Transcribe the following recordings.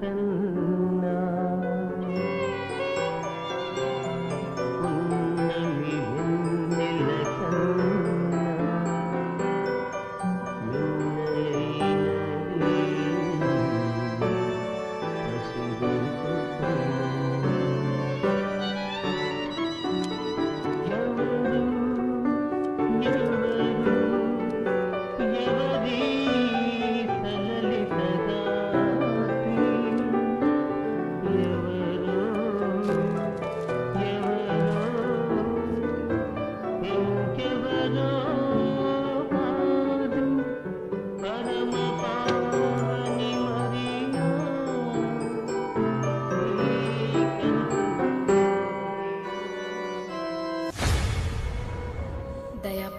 కన్నా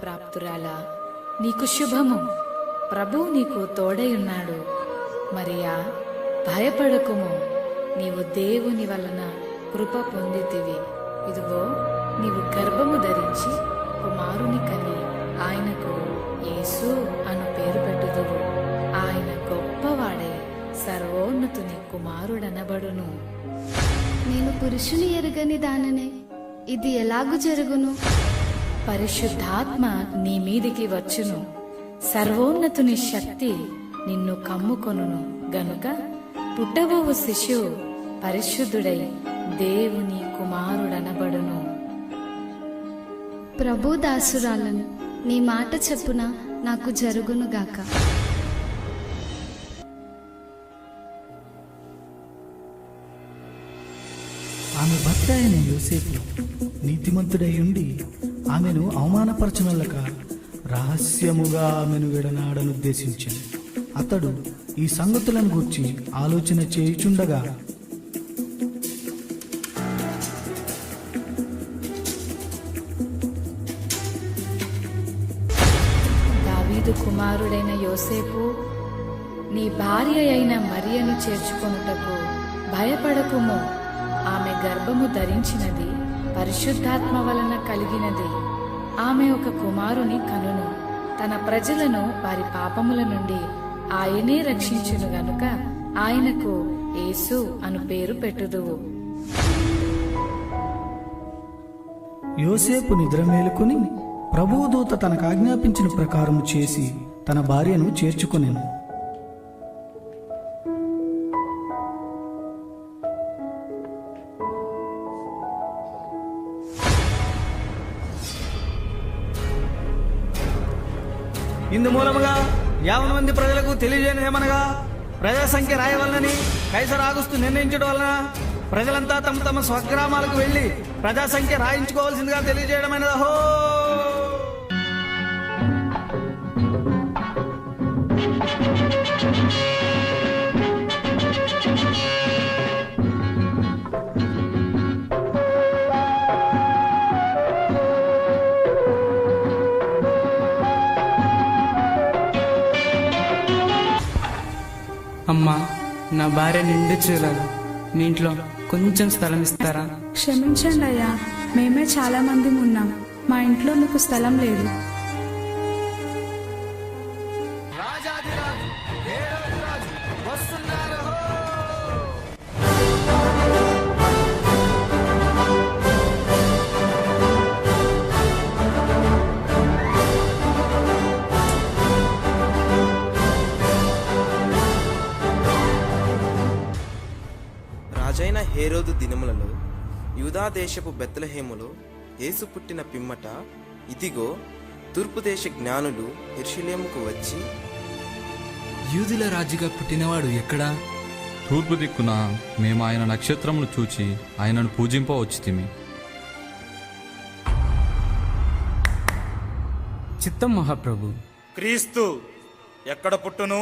ప్రాప్తురాలా నీకు శుభము. ప్రభు నీకు తోడయున్నాడు మరియా భయపడకుము. నీవు దేవుని వలన కృప పొందితివి. ఇదిగో నీవు గర్భము ధరించి కుమారుని కని ఆయనకు యేసు అను పేరు పెట్టుదువు. ఆయన గొప్పవాడై సర్వోన్నతుని కుమారుడనబడును. నేను పురుషుని ఎరుగని దాననే. ఇది ఎలాగు జరుగును? పరిశుద్ధాత్మ నీ మీదికి వచ్చును. సర్వోన్నతుని శక్తి నిన్ను కమ్ముకొనును గనుక పుట్టబోవు శిశువు పరిశుద్ధుడై దేవుని కుమారుడనబడును. ప్రభు దాసురాలను నీ మాట చెప్పున నాకు జరుగునుగాక ఆమె భర్త అయిన యోసేపు నీతిమంతుడై ఉండి ఆమెను అవమానపరచనలక రహస్యముగా ఆమెను విడనాడనుద్దేశించింది అతడు ఈ సంగతులను గూర్చి ఆలోచన చేయుచుండగా దావీదు కుమారుడైన యోసేపు నీ భార్య అయిన మరియను చేర్చుకొనుటకు భయపడకుము. ఆమె గర్భము ధరించినది పరిశుద్ధాత్మ వలన కలిగినది. ఆమె ఒక కుమారుని కనును. తన ప్రజలను వారి పాపముల నుండి ఆయనే రక్షించును గనుక ఆయనకు యేసు అను పేరు పెట్టుదువు యోసేపు నిద్ర మేలుకొని ప్రభువు దూత తనకు ఆజ్ఞాపించిన ప్రకారం చేసి తన భార్యను చేర్చుకొనెను. ఇందు మూలముగా యావన మంది ప్రజలకు తెలియజేయనేమనగా ప్రజల సంఖ్య రాయవలనని కైసర్ ఆగుస్తూ నిర్ణయించడం వలన ప్రజలంతా తమ తమ స్వగ్రామాలకు వెళ్ళి ప్రజా సంఖ్య రాయించుకోవాల్సిందిగా తెలియజేయడమైనది అహో! అమ్మా నా భార్య నిండు చూడాలి మీ ఇంట్లో కొంచెం స్థలం ఇస్తారా? క్షమించండి అయ్యా మేమే చాలా మంది ఉన్నాం. మా ఇంట్లో మీకు స్థలం లేదు. హేరోదు దినములలో యూదా దేశపు బెత్లహేములో యేసు పుట్టిన పిమ్మట ఇదిగో తూర్పు దేశ జ్ఞానులు ఎర్షిలేముకు వచ్చి యూదుల రాజుగా పుట్టినవాడు ఎక్కడా? తూర్పు దిక్కున మేము ఆయన నక్షత్రమును చూచి ఆయనను పూజింప వచ్చితిమి చిత్తం మహాప్రభు. క్రీస్తు ఎక్కడ పుట్టును?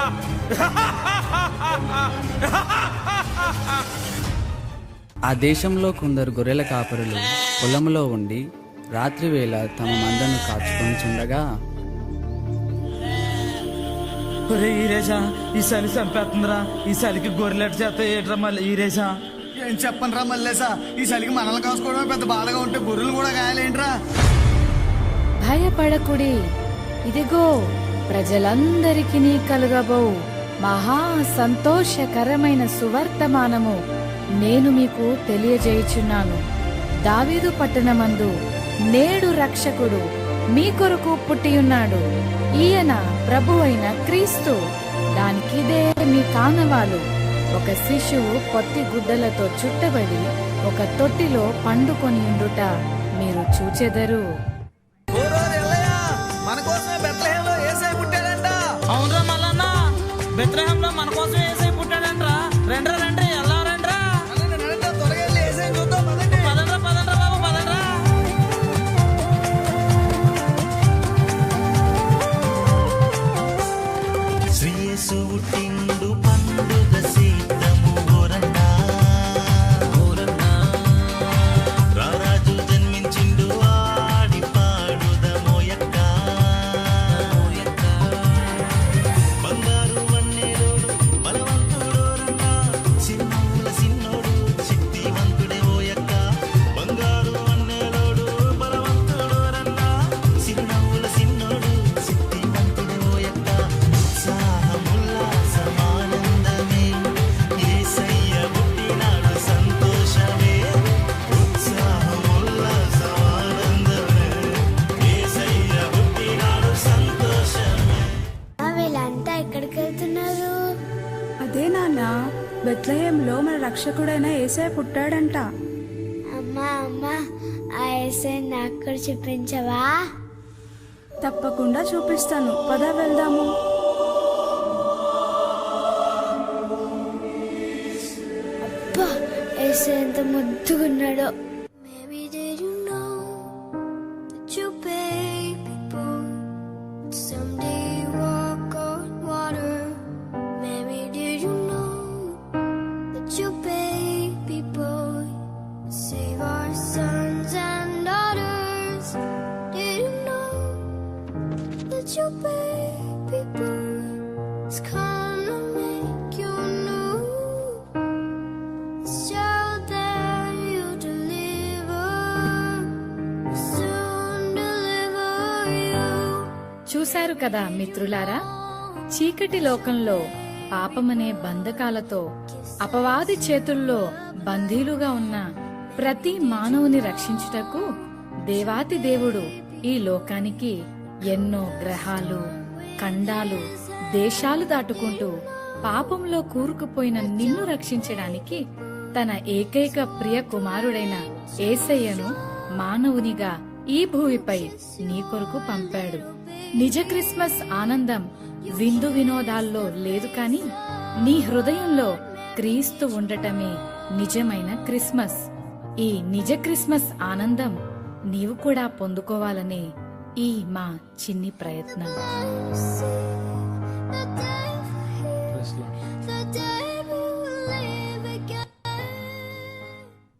ఆ దేశంలో కొందరు గొర్రెల కాపరులు పొలంలో ఉండి రాత్రివేళ తమ మందను కాచుకొని చుండగా ఈరేషా ఈ చలి చంపేస్తుందిరా ఈ చలికి గొర్రెలెట్ చేత ఏట్రా మళ్ళీ ఈరేషా ఏం చెప్పను రా మల్లేసా ఈ చలికి మనల్ని కాసుకోవడమే పెద్ద బాధగా ఉంటే గొర్రెలు కూడా గాయాలేంట్రా? భయపడకుడి. ఇదిగో. ప్రజలందరికీ కలుగబో మహా సంతోషకరమైన సువర్తమానము నేను మీకు తెలియజేయుచున్నాను. దావీదు పట్టణమందు నేడు రక్షకుడు మీ కొరకు పుట్టియున్నాడు. ఈయన ప్రభు అయిన క్రీస్తు దానికిదే మీ కానవాలు. ఒక శిశువు పొత్తి గుడ్డలతో చుట్టబడి ఒక తొట్టిలో పండుకొని ఉండుట మీరు చూచెదరు. బెత్రహంలో మన కోసమే రక్షకుడైన ఏసే పుట్టాడంట. అమ్మా అమ్మా ఆ ఎస్ఐ నాకు కూడా చూపించవా? తప్పకుండా చూపిస్తాను. పద వెళ్దాము. అబ్బా ఎస్ఐ ఎంత ముద్దుగున్నాడో. చూశారు కదా మిత్రులారా? చీకటి లోకంలో పాపమనే బంధకాలతో అపవాది చేతుల్లో బందీలుగా ఉన్న ప్రతి మానవుని రక్షించుటకు దేవాతి దేవుడు ఈ లోకానికి ఎన్నో గ్రహాలు ఖండాలు దేశాలు దాటుకుంటూ పాపంలో కూరుకుపోయిన నిన్ను రక్షించడానికి తన ఏకైక ప్రియ కుమారుడైన ఏసయ్యను మానవునిగా ఈ భూమిపై నీ కొరకు పంపాడు. నిజ క్రిస్మస్ ఆనందం విందు వినోదాల్లో లేదు కాని నీ హృదయంలో క్రీస్తు ఉండటమే నిజమైన క్రిస్మస్. ఈ నిజ క్రిస్మస్ ఆనందం నీవు కూడా పొందుకోవాలనే ఈ మా చిన్ని ప్రయత్నం. The day